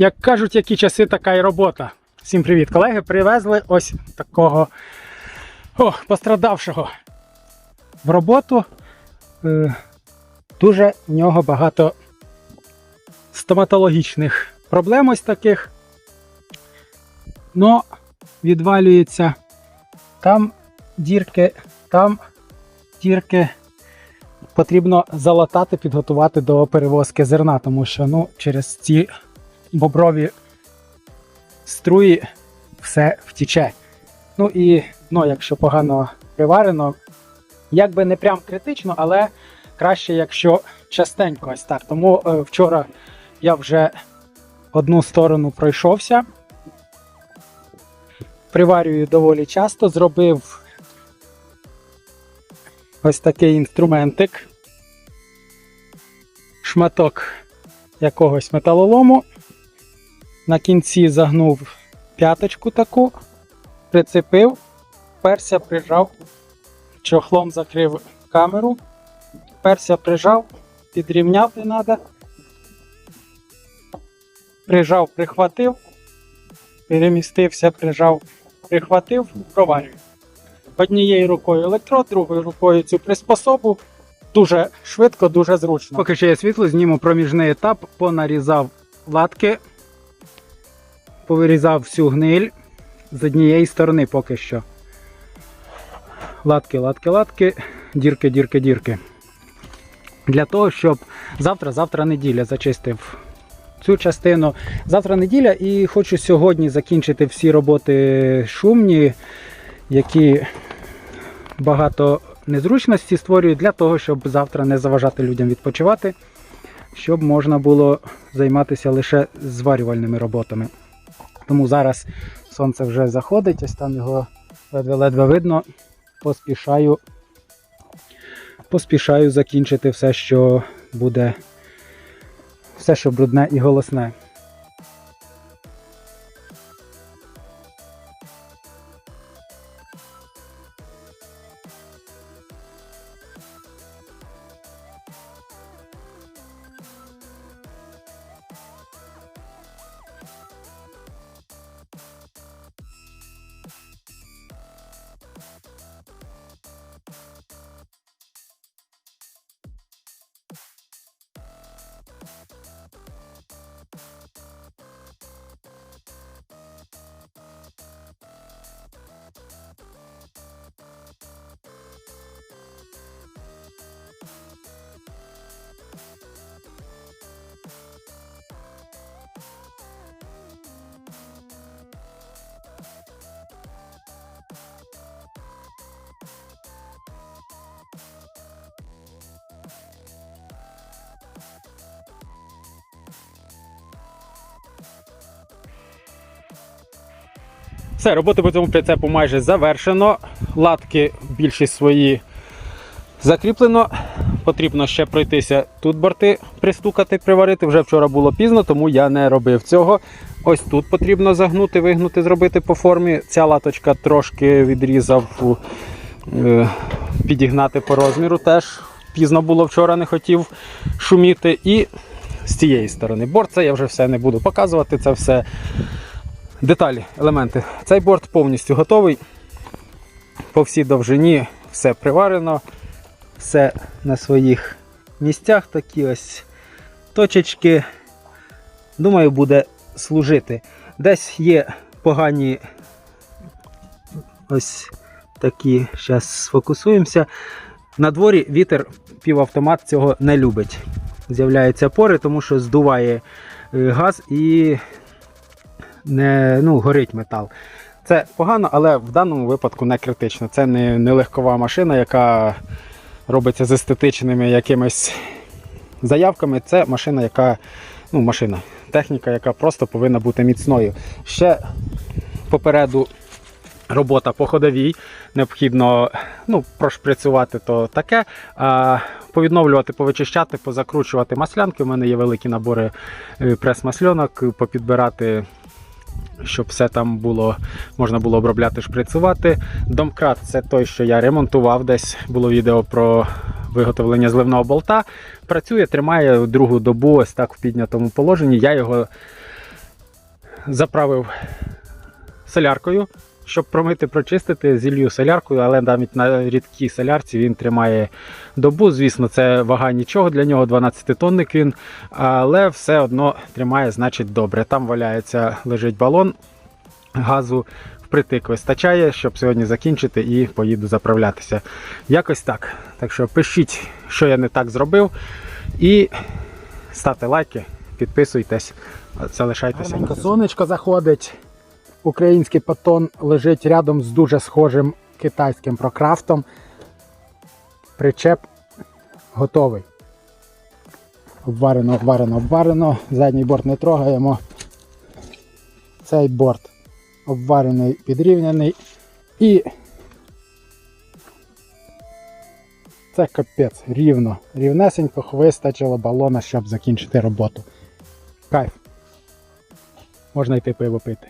Як кажуть, які часи, така й робота. Всім привіт, колеги. Привезли ось такого о, пострадавшого в роботу. Е, дуже в нього багато стоматологічних проблем ось таких. Но відвалюється там дірки, там дірки. Потрібно залатати, підготувати до перевозки зерна, тому що ну, через ці боброві струї все втіче. Ну і ну, якщо погано приварено, якби не прям критично, але краще, якщо частенько ось так. Тому е, вчора я вже одну сторону пройшовся. Приварюю доволі часто, зробив ось такий інструментик, шматок якогось металолому. На кінці загнув п'яточку таку, прицепив, перся прижав, чохлом закрив камеру, перся прижав, підрівняв не треба. Прижав, прихватив, перемістився, прижав, прихватив, проварюю. Однією рукою електрод, другою рукою цю приспособу. Дуже швидко, дуже зручно. Поки ще є світло, зніму проміжний етап, понарізав латки, повирізав всю гниль з однієї сторони поки що. Латки, латки, латки, дірки, дірки, дірки. Для того, щоб завтра, завтра неділя зачистив цю частину. Завтра неділя і хочу сьогодні закінчити всі роботи шумні, які багато незручності створюють для того, щоб завтра не заважати людям відпочивати, щоб можна було займатися лише зварювальними роботами. Тому зараз сонце вже заходить, ось там його ледве-ледве видно. Поспішаю, поспішаю закінчити все, що буде, все, що брудне і голосне. Все, роботи по цьому прицепу майже завершено. Латки більшість свої закріплено. Потрібно ще пройтися тут борти, пристукати, приварити. Вже вчора було пізно, тому я не робив цього. Ось тут потрібно загнути, вигнути, зробити по формі. Ця латочка трошки відрізав, е, підігнати по розміру теж. Пізно було вчора, не хотів шуміти. І з цієї сторони борт, це я вже все не буду показувати. Це все Деталі, елементи. Цей борт повністю готовий. По всій довжині все приварено, все на своїх місцях, такі ось точечки. Думаю, буде служити. Десь є погані ось такі, зараз сфокусуємося. На дворі вітер півавтомат цього не любить. З'являються пори, тому що здуває е, газ і не ну, горить метал. Це погано, але в даному випадку не критично. Це не, не легкова машина, яка робиться з естетичними якимись заявками. Це машина, яка ну, машина, техніка, яка просто повинна бути міцною. Ще попереду робота по ходовій. Необхідно ну, прошприцювати то таке. А повідновлювати, повичищати, позакручувати маслянки. У мене є великі набори е, прес-масльонок, попідбирати щоб все там було, можна було обробляти, шприцувати. Домкрат це той, що я ремонтував. Десь було відео про виготовлення зливного болта. Працює, тримає другу добу ось так в піднятому положенні. Я його заправив соляркою, щоб промити, прочистити, зілью соляркою, але навіть на рідкій солярці він тримає добу. Звісно, це вага нічого для нього, 12-тонник він, але все одно тримає, значить, добре. Там валяється, лежить балон газу. Впритик вистачає, щоб сьогодні закінчити і поїду заправлятися. Якось так. Так що пишіть, що я не так зробив. І ставте лайки, підписуйтесь, залишайтеся. Сонечко заходить. Український патон лежить рядом з дуже схожим китайським прокрафтом. Причеп готовий. Обварено, обварено, обварено. Задній борт не трогаємо. Цей борт обварений, підрівняний. І це капець, рівно. Рівнесенько вистачило балона, щоб закінчити роботу. Кайф. Можна йти пиво пити.